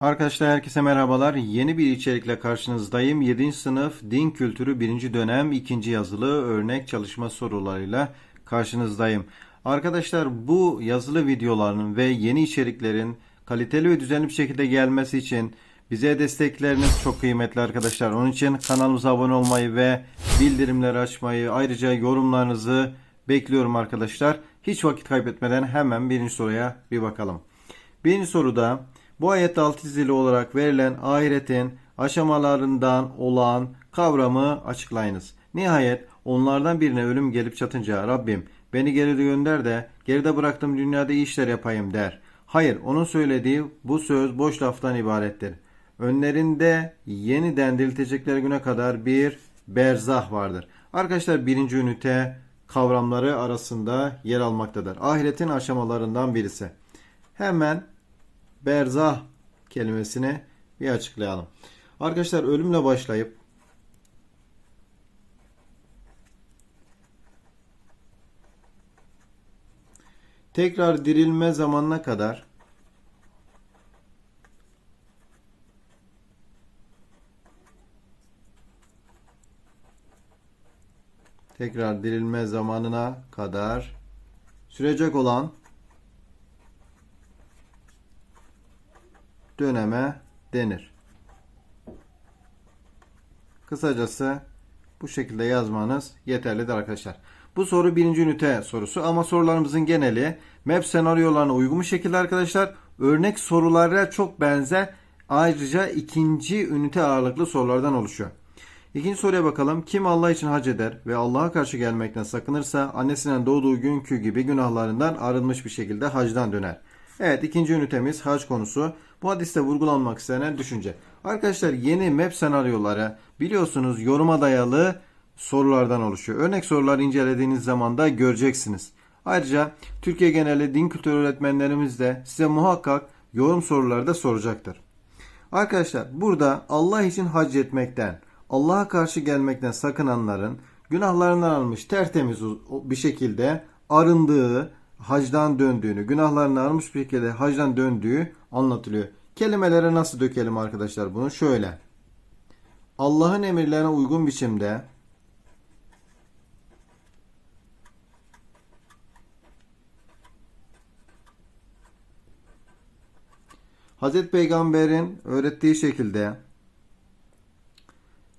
Arkadaşlar herkese merhabalar. Yeni bir içerikle karşınızdayım. 7. sınıf din kültürü 1. dönem 2. yazılı örnek çalışma sorularıyla karşınızdayım. Arkadaşlar bu yazılı videoların ve yeni içeriklerin kaliteli ve düzenli bir şekilde gelmesi için bize destekleriniz çok kıymetli arkadaşlar. Onun için kanalımıza abone olmayı ve bildirimleri açmayı ayrıca yorumlarınızı bekliyorum arkadaşlar. Hiç vakit kaybetmeden hemen birinci soruya bir bakalım. Birinci soruda bu ayette alt çizili olarak verilen ahiretin aşamalarından olan kavramı açıklayınız. Nihayet onlardan birine ölüm gelip çatınca Rabbim beni geride gönder de geride bıraktığım dünyada iyi işler yapayım der. Hayır onun söylediği bu söz boş laftan ibarettir. Önlerinde yeniden diriltecekleri güne kadar bir berzah vardır. Arkadaşlar birinci ünite kavramları arasında yer almaktadır. Ahiretin aşamalarından birisi. Hemen berzah kelimesini bir açıklayalım. Arkadaşlar ölümle başlayıp tekrar dirilme zamanına kadar tekrar dirilme zamanına kadar sürecek olan döneme denir. Kısacası bu şekilde yazmanız yeterlidir arkadaşlar. Bu soru birinci ünite sorusu ama sorularımızın geneli map senaryolarına uygun bir şekilde arkadaşlar örnek sorulara çok benzer ayrıca ikinci ünite ağırlıklı sorulardan oluşuyor. İkinci soruya bakalım. Kim Allah için hac eder ve Allah'a karşı gelmekten sakınırsa annesinden doğduğu günkü gibi günahlarından arınmış bir şekilde hacdan döner. Evet ikinci ünitemiz hac konusu. Bu hadiste vurgulanmak istenen düşünce. Arkadaşlar yeni map senaryoları biliyorsunuz yoruma dayalı sorulardan oluşuyor. Örnek soruları incelediğiniz zaman da göreceksiniz. Ayrıca Türkiye geneli din kültürü öğretmenlerimiz de size muhakkak yorum soruları da soracaktır. Arkadaşlar burada Allah için hac etmekten, Allah'a karşı gelmekten sakınanların günahlarından almış tertemiz bir şekilde arındığı, hacdan döndüğünü, günahlarını arınmış bir şekilde hacdan döndüğü anlatılıyor. Kelimelere nasıl dökelim arkadaşlar bunu? Şöyle. Allah'ın emirlerine uygun biçimde Hazreti Peygamber'in öğrettiği şekilde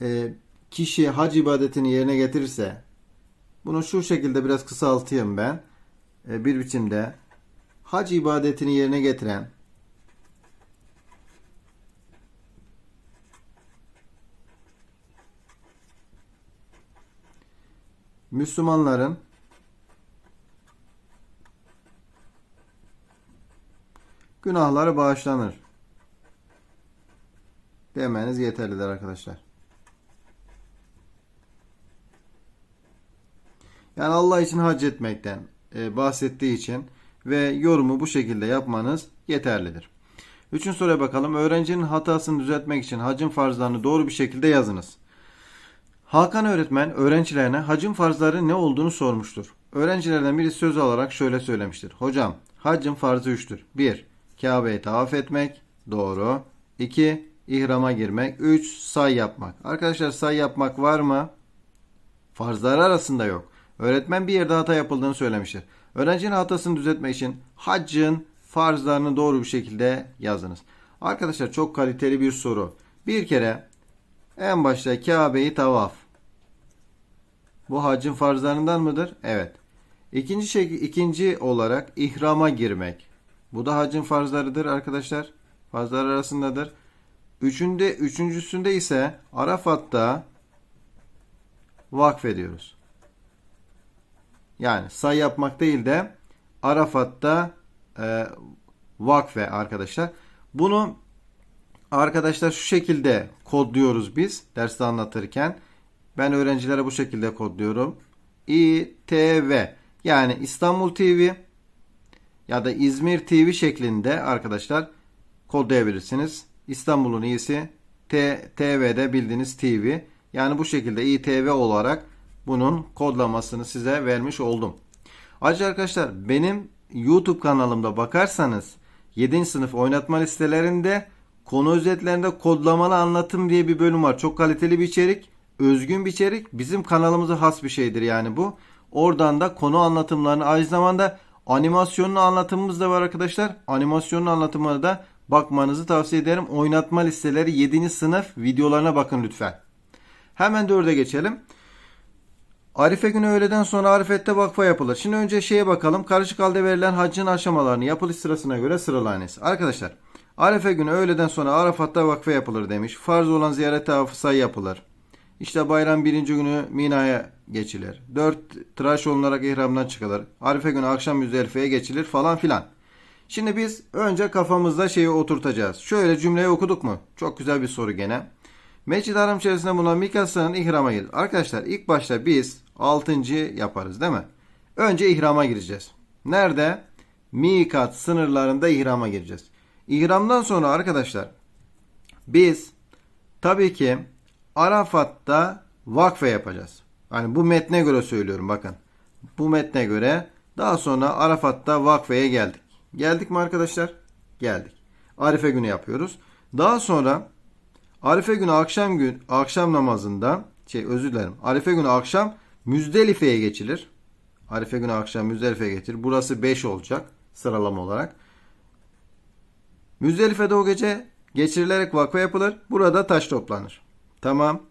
e, kişi hac ibadetini yerine getirirse bunu şu şekilde biraz kısaltayım ben bir biçimde hac ibadetini yerine getiren Müslümanların günahları bağışlanır demeniz yeterlidir arkadaşlar. Yani Allah için hac etmekten e, bahsettiği için ve yorumu bu şekilde yapmanız yeterlidir. Üçüncü soruya bakalım. Öğrencinin hatasını düzeltmek için hacın farzlarını doğru bir şekilde yazınız. Hakan öğretmen öğrencilerine hacın farzları ne olduğunu sormuştur. Öğrencilerden biri söz alarak şöyle söylemiştir. Hocam hacın farzı üçtür. 1. Kabe'yi tavaf etmek. Doğru. 2. İhrama girmek. 3. Say yapmak. Arkadaşlar say yapmak var mı? Farzlar arasında yok. Öğretmen bir yerde hata yapıldığını söylemiştir. Öğrencinin hatasını düzeltmek için haccın farzlarını doğru bir şekilde yazınız. Arkadaşlar çok kaliteli bir soru. Bir kere en başta Kabe'yi tavaf. Bu haccın farzlarından mıdır? Evet. İkinci şey, ikinci olarak ihrama girmek. Bu da haccın farzlarıdır arkadaşlar. Farzlar arasındadır. Üçünde, üçüncüsünde ise Arafat'ta vakfediyoruz. Yani say yapmak değil de Arafat'ta e, vakfe arkadaşlar. Bunu arkadaşlar şu şekilde kodluyoruz biz derste anlatırken. Ben öğrencilere bu şekilde kodluyorum. İTV yani İstanbul TV ya da İzmir TV şeklinde arkadaşlar kodlayabilirsiniz. İstanbul'un iyisi T, TV'de bildiğiniz TV. Yani bu şekilde İTV olarak bunun kodlamasını size vermiş oldum. Ayrıca arkadaşlar benim YouTube kanalımda bakarsanız 7. sınıf oynatma listelerinde Konu özetlerinde kodlamalı anlatım diye bir bölüm var. Çok kaliteli bir içerik. Özgün bir içerik. Bizim kanalımıza has bir şeydir yani bu. Oradan da konu anlatımlarını aynı zamanda animasyonlu anlatımımız da var arkadaşlar. Animasyonlu anlatımına da bakmanızı tavsiye ederim. Oynatma listeleri 7. sınıf videolarına bakın lütfen. Hemen 4'e geçelim. Arife günü öğleden sonra Arifet'te vakfa yapılır. Şimdi önce şeye bakalım. Karışık halde verilen haccın aşamalarını yapılış sırasına göre sıralayınız. Arkadaşlar Arife günü öğleden sonra Arafat'ta vakfe yapılır demiş. Farz olan ziyarete hafızayı sayı yapılır. İşte bayram birinci günü Mina'ya geçilir. Dört tıraş olunarak ihramdan çıkılır. Arife günü akşam Müzdelife'ye geçilir falan filan. Şimdi biz önce kafamızda şeyi oturtacağız. Şöyle cümleyi okuduk mu? Çok güzel bir soru gene. Mescid-i Haram içerisinde bulunan Mikasa'nın ihrama gelir. Arkadaşlar ilk başta biz 6. yaparız değil mi? Önce ihrama gireceğiz. Nerede? Mikat sınırlarında ihrama gireceğiz. İhramdan sonra arkadaşlar biz tabii ki Arafat'ta vakfe yapacağız. Hani bu metne göre söylüyorum bakın. Bu metne göre daha sonra Arafat'ta vakfeye geldik. Geldik mi arkadaşlar? Geldik. Arife günü yapıyoruz. Daha sonra Arife günü akşam gün akşam namazında şey özür dilerim. Arife günü akşam Müzdelife'ye geçilir. Arife günü akşam Müzdelife'ye geçilir. Burası 5 olacak sıralama olarak. Müzdelife'de o gece geçirilerek vakfe yapılır. Burada taş toplanır. Tamam.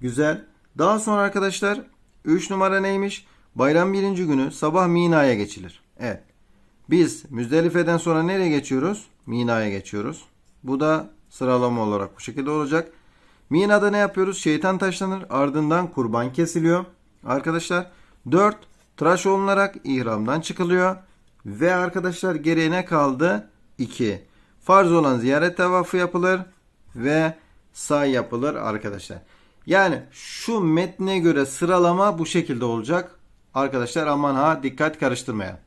Güzel. Daha sonra arkadaşlar 3 numara neymiş? Bayram birinci günü sabah Mina'ya geçilir. Evet. Biz Müzdelife'den sonra nereye geçiyoruz? Mina'ya geçiyoruz. Bu da sıralama olarak bu şekilde olacak. Mina'da ne yapıyoruz? Şeytan taşlanır. Ardından kurban kesiliyor. Arkadaşlar 4. Tıraş olunarak ihramdan çıkılıyor. Ve arkadaşlar geriye ne kaldı? 2. Farz olan ziyaret tavafı yapılır. Ve say yapılır arkadaşlar. Yani şu metne göre sıralama bu şekilde olacak. Arkadaşlar aman ha dikkat karıştırmayalım.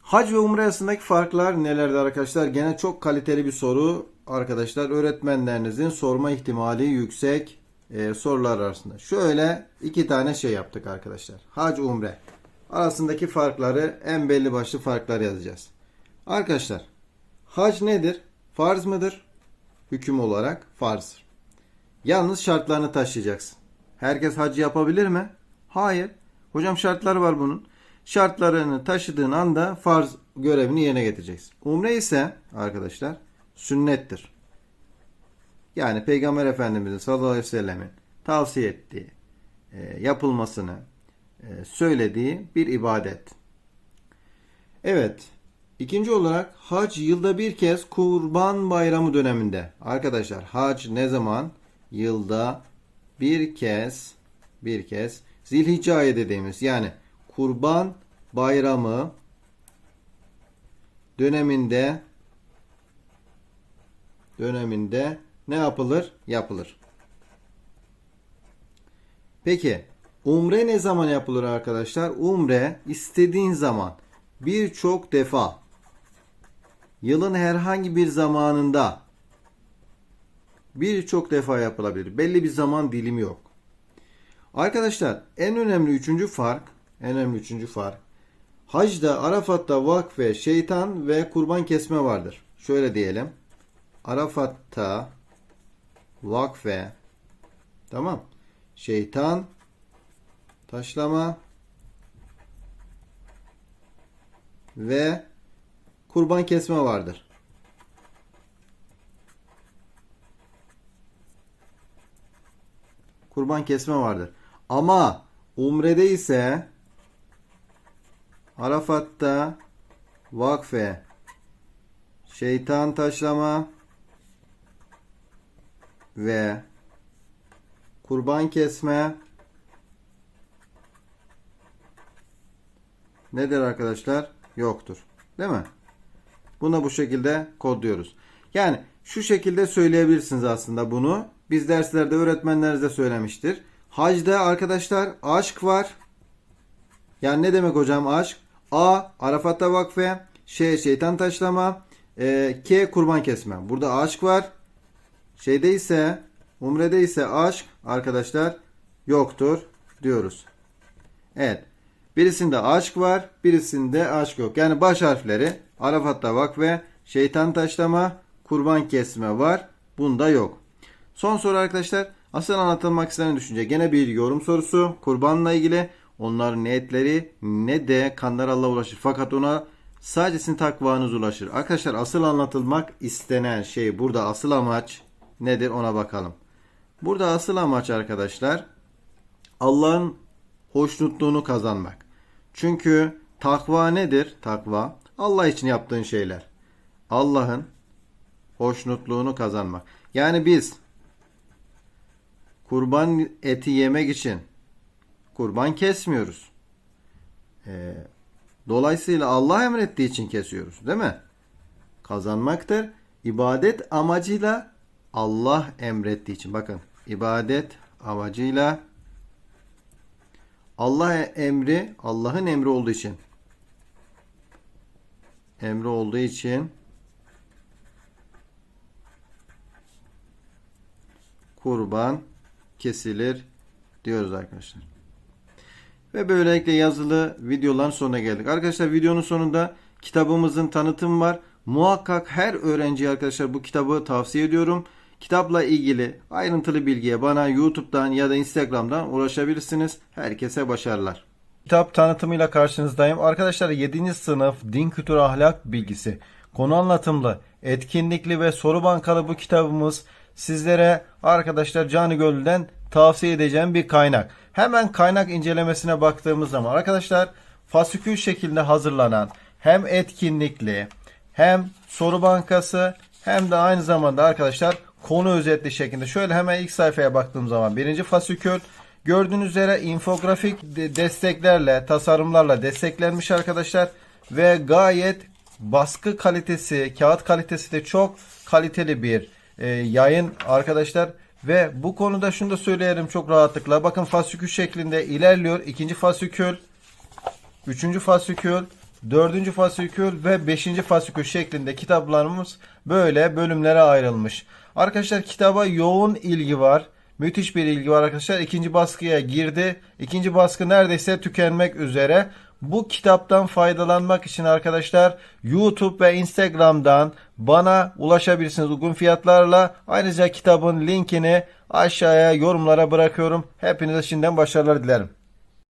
Hac ve umre arasındaki farklar nelerdi arkadaşlar? Gene çok kaliteli bir soru arkadaşlar. Öğretmenlerinizin sorma ihtimali yüksek e, sorular arasında. Şöyle iki tane şey yaptık arkadaşlar. Hac umre arasındaki farkları en belli başlı farklar yazacağız. Arkadaşlar hac nedir? Farz mıdır? Hüküm olarak farzdır. Yalnız şartlarını taşıyacaksın. Herkes hacı yapabilir mi? Hayır. Hocam şartları var bunun. Şartlarını taşıdığın anda farz görevini yerine getireceksin. Umre ise arkadaşlar sünnettir. Yani Peygamber Efendimizin sallallahu aleyhi ve sellemin tavsiye ettiği, e, yapılmasını e, söylediği bir ibadet. Evet. İkinci olarak hac yılda bir kez kurban bayramı döneminde. Arkadaşlar hac ne zaman? Yılda bir kez bir kez zilhicce ayı dediğimiz yani kurban bayramı döneminde döneminde ne yapılır? Yapılır. Peki umre ne zaman yapılır arkadaşlar? Umre istediğin zaman birçok defa yılın herhangi bir zamanında birçok defa yapılabilir. Belli bir zaman dilimi yok. Arkadaşlar en önemli üçüncü fark, en önemli üçüncü fark Hacda, Arafat'ta vakfe, şeytan ve kurban kesme vardır. Şöyle diyelim. Arafat'ta vakfe tamam. Şeytan taşlama ve kurban kesme vardır. Kurban kesme vardır. Ama umrede ise Arafat'ta vakfe şeytan taşlama ve kurban kesme nedir arkadaşlar? Yoktur. Değil mi? Buna bu şekilde kodluyoruz. Yani şu şekilde söyleyebilirsiniz aslında bunu. Biz derslerde öğretmenleriniz de söylemiştir. Hacda arkadaşlar aşk var. Yani ne demek hocam aşk? A. Arafat'ta vakfe. Ş. Şeytan taşlama. E, K. Kurban kesme. Burada aşk var. Şeyde ise Umre'de ise aşk arkadaşlar yoktur diyoruz. Evet. Birisinde aşk var, birisinde aşk yok. Yani baş harfleri Arafat'ta vakfe, şeytan taşlama, kurban kesme var. Bunda yok. Son soru arkadaşlar. Asıl anlatılmak istenen düşünce. Gene bir yorum sorusu. Kurbanla ilgili. Onların ne etleri ne de kanlar Allah'a ulaşır. Fakat ona sadece sizin takvanız ulaşır. Arkadaşlar asıl anlatılmak istenen şey burada asıl amaç nedir ona bakalım. Burada asıl amaç arkadaşlar Allah'ın hoşnutluğunu kazanmak. Çünkü takva nedir? Takva Allah için yaptığın şeyler. Allah'ın hoşnutluğunu kazanmak. Yani biz kurban eti yemek için kurban kesmiyoruz. Ee, dolayısıyla Allah emrettiği için kesiyoruz, değil mi? Kazanmaktır. İbadet amacıyla Allah emrettiği için. Bakın, ibadet amacıyla Allah emri, Allah'ın emri olduğu için emri olduğu için kurban kesilir diyoruz arkadaşlar. Ve böylelikle yazılı videoların sonuna geldik. Arkadaşlar videonun sonunda kitabımızın tanıtımı var. Muhakkak her öğrenciye arkadaşlar bu kitabı tavsiye ediyorum. Kitapla ilgili ayrıntılı bilgiye bana YouTube'dan ya da Instagram'dan ulaşabilirsiniz. Herkese başarılar. Kitap tanıtımıyla karşınızdayım. Arkadaşlar 7. sınıf din kültür ahlak bilgisi. Konu anlatımlı, etkinlikli ve soru bankalı bu kitabımız sizlere arkadaşlar canı gönülden tavsiye edeceğim bir kaynak. Hemen kaynak incelemesine baktığımız zaman arkadaşlar fasikül şeklinde hazırlanan hem etkinlikli hem soru bankası hem de aynı zamanda arkadaşlar konu özetli şeklinde. Şöyle hemen ilk sayfaya baktığım zaman birinci fasikül. Gördüğünüz üzere infografik de- desteklerle tasarımlarla desteklenmiş arkadaşlar ve gayet baskı kalitesi kağıt kalitesi de çok kaliteli bir e, yayın arkadaşlar. Ve bu konuda şunu da söyleyelim çok rahatlıkla. Bakın fasikül şeklinde ilerliyor. İkinci fasikül Üçüncü fasikül, dördüncü fasikül ve beşinci fasikül şeklinde kitaplarımız böyle bölümlere ayrılmış. Arkadaşlar kitaba yoğun ilgi var. Müthiş bir ilgi var arkadaşlar. İkinci baskıya girdi. İkinci baskı neredeyse tükenmek üzere. Bu kitaptan faydalanmak için arkadaşlar YouTube ve Instagram'dan bana ulaşabilirsiniz uygun fiyatlarla. Ayrıca kitabın linkini aşağıya yorumlara bırakıyorum. Hepinize şimdiden başarılar dilerim.